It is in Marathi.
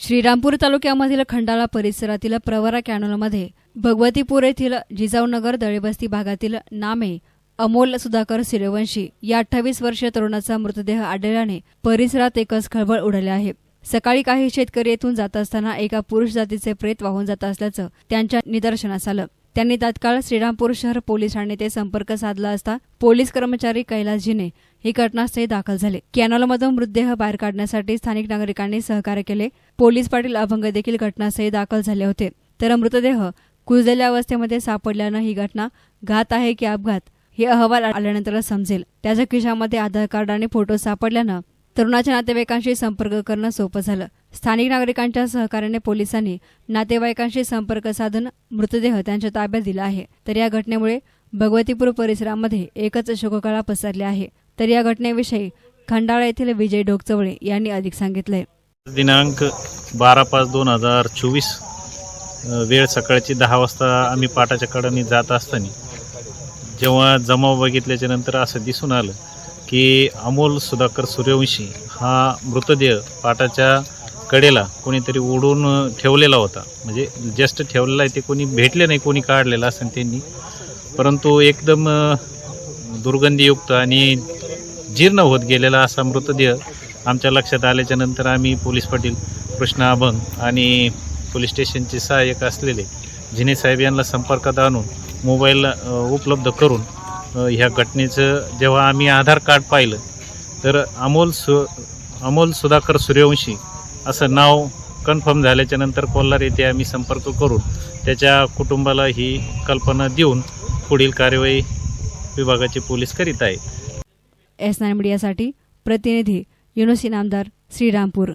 श्रीरामपूर तालुक्यामधील खंडाळा परिसरातील प्रवरा कॅनलमध्ये भगवतीपूर येथील जिजाऊनगर दळेबस्ती भागातील नामे अमोल सुधाकर सूर्यवंशी या अठ्ठावीस वर्षीय तरुणाचा मृतदेह आढळल्याने परिसरात एकच खळबळ उडाली आहे. सकाळी काही शेतकरी येथून जात असताना एका पुरुष जातीचे प्रेत वाहून जात असल्याचं त्यांच्या निदर्शनास आलं. त्यांनी तात्काळ श्रीरामपूर शहर पोलीस ते संपर्क साधला असता पोलीस कर्मचारी कैलासजीने ही घटनास्थळी दाखल झाले. कॅनॉलमधून मृतदेह बाहेर काढण्यासाठी स्थानिक नागरिकांनी सहकार्य केले. पोलीस पाटील अभंग देखील घटनास्थळी दाखल झाले होते. तर मृतदेह कुजलेल्या अवस्थेमध्ये सापडल्यानं ही घटना घात आहे की अपघात हे अहवाल आल्यानंतरच समजेल. त्याच्या खिशामध्ये आधार कार्ड आणि फोटो सापडल्यानं तरुणाच्या नातेवाईकांशी संपर्क करणं सोपं झालं. स्थानिक नागरिकांच्या सहकार्याने पोलिसांनी नातेवाईकांशी संपर्क साधून मृतदेह त्यांच्या ताब्यात दिला आहे. तर या घटनेमुळे भगवतीपूर परिसरामध्ये एकच शोककळा पसरली आहे. तर या घटनेविषयी खंडाळा येथील विजय ढोकचवळे यांनी अधिक सांगितले. दिनांक बारा पाच दोन हजार चोवीस वेळ सकाळची दहा वाजता आम्ही पाटाच्या कडाने जात असताना जेव्हा जमाव बघितल्याच्या नंतर असं दिसून आलं की अमोल सुधाकर सूर्यवंशी हा मृतदेह पाटाच्या कडेला कोणीतरी ओढून ठेवलेला होता. म्हणजे जस्ट ठेवलेला आहे ते कोणी भेटले नाही कोणी काढलेला असेल त्यांनी. परंतु एकदम दुर्गंधीयुक्त आणि जीर्ण होत गेलेला असा मृतदेह आमच्या लक्षात आल्याच्यानंतर आम्ही पोलीस पाटील कृष्णा अभंग आणि पोलीस स्टेशनचे सहाय्यक असलेले जिने साहेब यांना संपर्कात आणून मोबाईल उपलब्ध करून ह्या घटनेचं जेव्हा आम्ही आधार कार्ड पाहिलं तर अमोल सु अमोल सुधाकर सूर्यवंशी असं नाव कन्फर्म झाल्याच्यानंतर कोल्हार येथे आम्ही संपर्क करून त्याच्या कुटुंबाला ही कल्पना देऊन पुढील कारवाई विभागाचे पोलीस करीत आहेत. एस नाईन मीडियासाठी प्रतिनिधी युनोसी नामदार श्रीरामपूर.